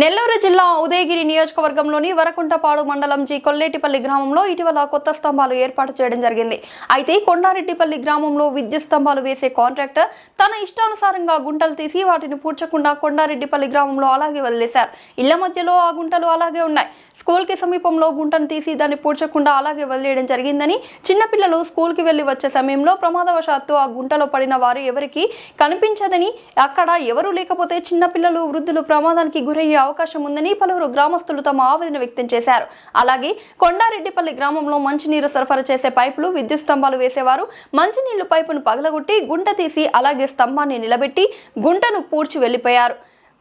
నెల్లూరు జిల్లా ఉదయగిరి నియోజకవర్గంలోని వరకుంటపాడు మండలం జి కొల్లేటిపల్లి గ్రామంలో ఇటీవల కొత్త స్తంభాలు ఏర్పాటు చేయడం జరిగింది. అయితే కొండారెడ్డిపల్లి గ్రామంలో విద్యుత్ స్తంభాలు వేసే కాంట్రాక్టర్ తన ఇష్టానుసారంగా గుంటలు తీసి వాటిని పూడ్చకుండా కొండారెడ్డిపల్లి గ్రామంలో అలాగే వదిలేశారు. ఇళ్ళ మధ్యలో ఆ గుంటలు అలాగే ఉన్నాయి. స్కూల్కి సమీపంలో గుంటను తీసి దాన్ని పూడ్చకుండా అలాగే వదిలేయడం జరిగిందని చిన్నపిల్లలు స్కూల్కి వెళ్ళి వచ్చే సమయంలో ప్రమాదవశాత్తు ఆ గుంటలో పడిన వారు ఎవరికి కనిపించదని అక్కడ ఎవరూ లేకపోతే చిన్నపిల్లలు వృద్ధులు ప్రమాదానికి గురయ్యే అవకాశం ఉందని పలువురు గ్రామస్తులు తమ ఆవేదన వ్యక్తం చేశారు. అలాగే కొండారెడ్డిపల్లి గ్రామంలో మంచినీరు సరఫరా చేసే పైపులు విద్యుత్ స్తంభాలు వేసేవారు. మంచినీళ్ళు పైపును పగలగొట్టి గుంట తీసి అలాగే స్తంభాన్ని నిలబెట్టి గుంటను పూడ్చి వెళ్ళిపోయారు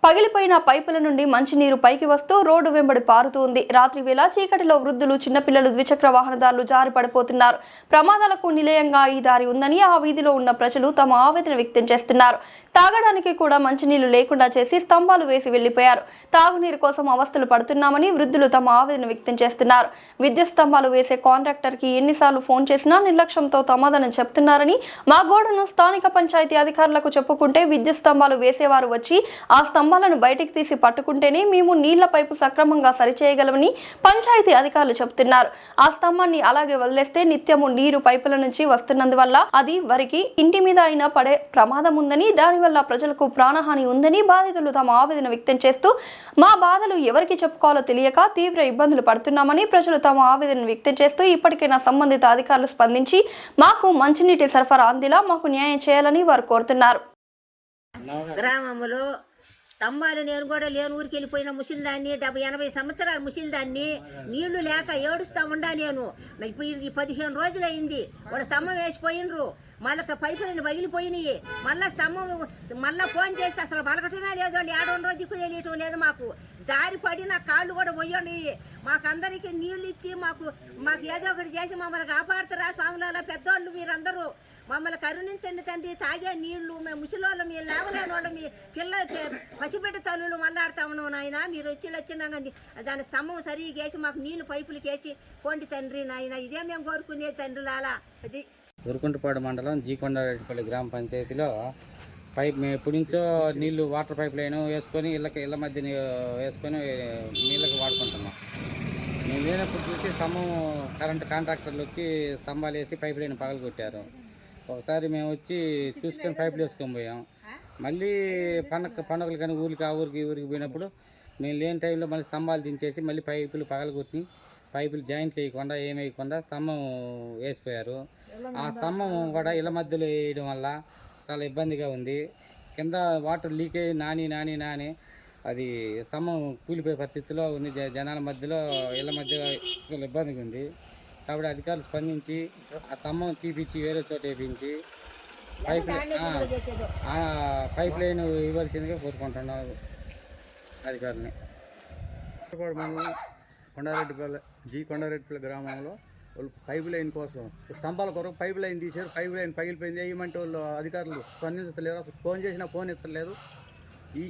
పగిలిపోయిన పైపుల నుండి మంచినీరు పైకి వస్తూ రోడ్డు వెంబడి పారుతూ ఉంది. రాత్రి వేళ చీకటిలో వృద్ధులు చిన్నపిల్లలు ద్విచక్ర వాహనదారులు జారి పడిపోతున్నారు. ప్రమాదాలకు నిలయంగా ఈ దారి ఉందని ఆ వీధిలో ఉన్న ప్రజలు తమ ఆవేదన వ్యక్తం చేస్తున్నారు. తాగడానికి కూడా మంచినీళ్ళు లేకుండా చేసి స్తంభాలు వేసి వెళ్ళిపోయారు తాగునీరు కోసం అవస్థలు పడుతున్నామని వృద్ధులు తమ ఆవేదన వ్యక్తం చేస్తున్నారు. విద్యుత్ స్తంభాలు వేసే కాంట్రాక్టర్కి ఎన్నిసార్లు ఫోన్ చేసినా నిర్లక్ష్యంతో సమాధానం చెప్తున్నారని మా గోడను స్థానిక పంచాయతీ అధికారులకు చెప్పుకుంటే విద్యుత్ స్తంభాలు వేసేవారు వచ్చి ఆ స్తంభాలను బయటికి తీసి పట్టుకుంటేనే మేము నీళ్ళ పైపు సక్రమంగా సరిచేయగలమని పంచాయతీ అధికారులు చెబుతున్నారు. ఆ స్తంభాన్ని అలాగే వదిలేస్తే నిత్యము నీరు పైపుల నుంచి వస్తున్నందువల్ల అది వరికి ఇంటి మీద అయినా పడే ప్రమాదం ఉందని దానివల్ల ప్రజలకు ప్రాణహాని ఉందని బాధితులు తమ ఆవేదన వ్యక్తం చేస్తూ మా బాధలు ఎవరికి చెప్పుకోవాలో తెలియక తీవ్ర ఇబ్బందులు పడుతున్నామని ప్రజలు తమ ఆవేదన వ్యక్తం చేస్తూ ఇప్పటికైనా సంబంధిత అధికారులు స్పందించి మాకు మంచినీటి సరఫరా అందిలా మాకు న్యాయం చేయాలని వారు కోరుతున్నారు. గ్రామంలో స్తంభాలు నేను కూడా లేని ఊరికి వెళ్ళిపోయిన ముసిలిదాన్ని డెబ్బై ఎనభై సంవత్సరాలు ముసిలిదాన్ని నీళ్ళు లేక ఏడుస్తా ఉండా నేను. ఇప్పుడు ఈ పదిహేను రోజులు అయింది వాడు స్తంభం వేసిపోయినరు మళ్ళీ పైపులను పగిలిపోయినాయి మళ్ళీ స్తంభం మళ్ళీ ఫోన్ చేసి అసలు మలకటమే లేదు వాళ్ళు ఏడో రోజు దిక్కు తెలియటం లేదు మాకు. జారి పడిన కాళ్ళు కూడా పోయండి. మాకందరికీ నీళ్ళు ఇచ్చి మాకు మాకు ఏదో ఒకటి చేసి మమ్మల్ని కాపాడుతారా స్వాములలో పెద్దోళ్ళు మీరందరూ. మమ్మల్ని కరుణించండి తండ్రి. తాగే నీళ్ళు మేము ముసలోళ్ళు మీరు లేవలేని వాళ్ళు మీ పిల్ల పసిబిడ్డ తల్లులు మళ్ళాడుతా నాయన. మీరు వచ్చి వచ్చినాక దాని స్తంభం సరిగా వేసి మాకు నీళ్ళు పైపులు కేసి పోండి తండ్రి నాయన. ఇదే మేము కోరుకునే తండ్రులాలా అది ఉరుకుంటపాడు మండలం జీకొండపల్లి గ్రామ పంచాయతీలో పైప్ మేము ఎప్పటి నుంచో నీళ్ళు వాటర్ పైప్ లైన్ వేసుకొని ఇళ్ళకి ఇళ్ళ మధ్య వేసుకొని నీళ్ళకి వాడుకుంటున్నాం. మేము లేనప్పుడు చూసి స్తంభం కరెంట్ కాంట్రాక్టర్లు వచ్చి స్తంభాలు వేసి పైప్ లైన్ పగలు కొట్టారు ఒకసారి మేము వచ్చి చూసుకొని పైపులు వేసుకొని పోయాం. మళ్ళీ పండగ పండుగలు కానీ ఊరికి ఆ ఊరికి ఈ ఊరికి పోయినప్పుడు మేము లేని టైంలో మళ్ళీ స్తంభాలు దించేసి మళ్ళీ పైపులు పగలగొట్టి పైపులు జాయింట్లు వేయకుండా ఏమి వేయకుండా స్తంభం వేసిపోయారు. ఆ స్తంభం కూడా ఇళ్ళ మధ్యలో వేయడం వల్ల చాలా ఇబ్బందిగా ఉంది. కింద వాటర్ లీక్ అయ్యి నాని నాని నాని. అది స్తంభం కూలిపోయే పరిస్థితిలో ఉంది. జ- జనాల మధ్యలో ఇళ్ళ మధ్య ఇబ్బందిగా ఉంది. కాబట్టి అధికారులు స్పందించి ఆ స్తంభం తీపిచ్చి వేరే చోట వేపించి పైప్ పైప్ లైన్ ఇవ్వాల్సిందిగా కోరుకుంటున్నారు అధికారులని. మండలం కొండారెడ్డిపల్లి జీ కొండారెడ్డిపల్లి గ్రామంలో వాళ్ళు పైప్ లైన్ కోసం స్తంభాల కొరకు పైప్ లైన్ తీశారు. పైప్ లైన్ పగిలిపోయింది. వేయమంటే వాళ్ళు అధికారులు స్పందించలేరు అసలు ఫోన్ చేసినా ఫోన్ ఎత్తలేదు ఈ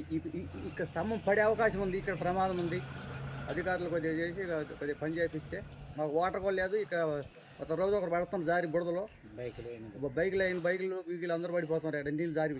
ఇక్కడ స్తంభం పడే అవకాశం ఉంది. ఇక్కడ ప్రమాదం ఉంది. అధికారులు కొద్దిగా చేసి కొద్దిగా పని చేపిస్తే మాకు వాటర్ కూడా లేదు. ఇక ఒక రోజు ఒకరు పడుతున్నాం జారి బుడదలో బైకులు బైక్ లైన్ బైకులు వీకులు అందరూ పడిపోతున్నారు. ఇక్కడ నీళ్ళు జారి